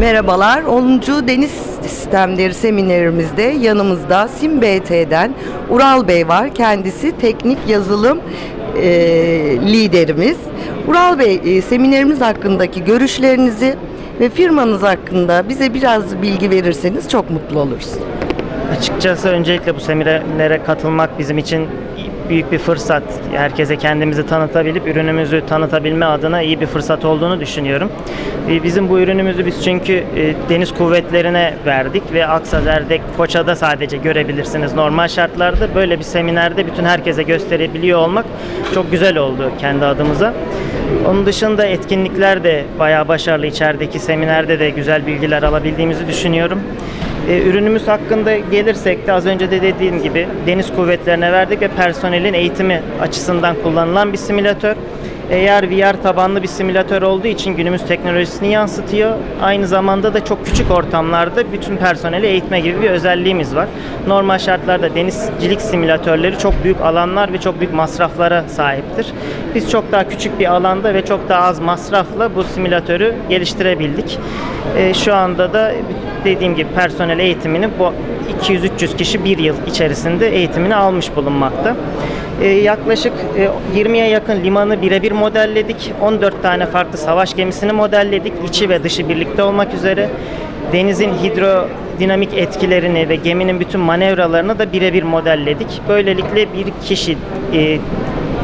Merhabalar. 10. Deniz Sistemleri seminerimizde yanımızda SimBT'den Ural Bey var. Kendisi teknik yazılım e, liderimiz. Ural Bey, e, seminerimiz hakkındaki görüşlerinizi ve firmanız hakkında bize biraz bilgi verirseniz çok mutlu oluruz. Açıkçası öncelikle bu seminerlere katılmak bizim için büyük bir fırsat. Herkese kendimizi tanıtabilip ürünümüzü tanıtabilme adına iyi bir fırsat olduğunu düşünüyorum. Ve Bizim bu ürünümüzü biz çünkü e, deniz kuvvetlerine verdik ve Aksa, Erdek, Foça'da sadece görebilirsiniz normal şartlarda. Böyle bir seminerde bütün herkese gösterebiliyor olmak çok güzel oldu kendi adımıza. Onun dışında etkinlikler de bayağı başarılı. İçerideki seminerde de güzel bilgiler alabildiğimizi düşünüyorum. E, ürünümüz hakkında gelirsek de az önce de dediğim gibi deniz kuvvetlerine verdik ve personelin eğitimi açısından kullanılan bir simülatör. Eğer VR tabanlı bir simülatör olduğu için günümüz teknolojisini yansıtıyor. Aynı zamanda da çok küçük ortamlarda bütün personeli eğitme gibi bir özelliğimiz var. Normal şartlarda denizcilik simülatörleri çok büyük alanlar ve çok büyük masraflara sahiptir. Biz çok daha küçük bir alanda ve çok daha az masrafla bu simülatörü geliştirebildik. E, şu anda da dediğim gibi personel eğitimini bu 200-300 kişi bir yıl içerisinde eğitimini almış bulunmakta. Ee, yaklaşık e, 20'ye yakın limanı birebir modelledik. 14 tane farklı savaş gemisini modelledik. içi ve dışı birlikte olmak üzere. Denizin hidrodinamik etkilerini ve geminin bütün manevralarını da birebir modelledik. Böylelikle bir kişi e,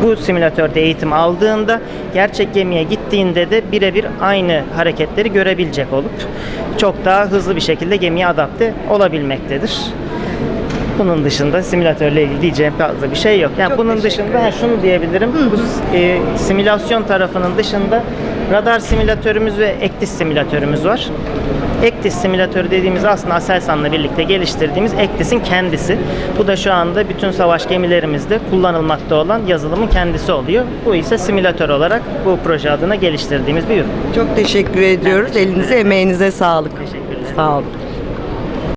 bu simülatörde eğitim aldığında gerçek gemiye gittiğinde de birebir aynı hareketleri görebilecek olup çok daha hızlı bir şekilde gemiye adapte olabilmektedir. Bunun dışında simülatörle ilgili diyeceğim fazla bir şey yok. Yani Çok bunun dışında ha, şunu diyebilirim. Bu e, simülasyon tarafının dışında radar simülatörümüz ve ECDIS simülatörümüz var. ECDIS simülatörü dediğimiz aslında Aselsan'la birlikte geliştirdiğimiz ECDIS'in kendisi. Bu da şu anda bütün savaş gemilerimizde kullanılmakta olan yazılımın kendisi oluyor. Bu ise simülatör olarak bu proje adına geliştirdiğimiz bir ürün. Çok teşekkür ediyoruz. Elinize emeğinize sağlık. Teşekkürler. Sağ olun.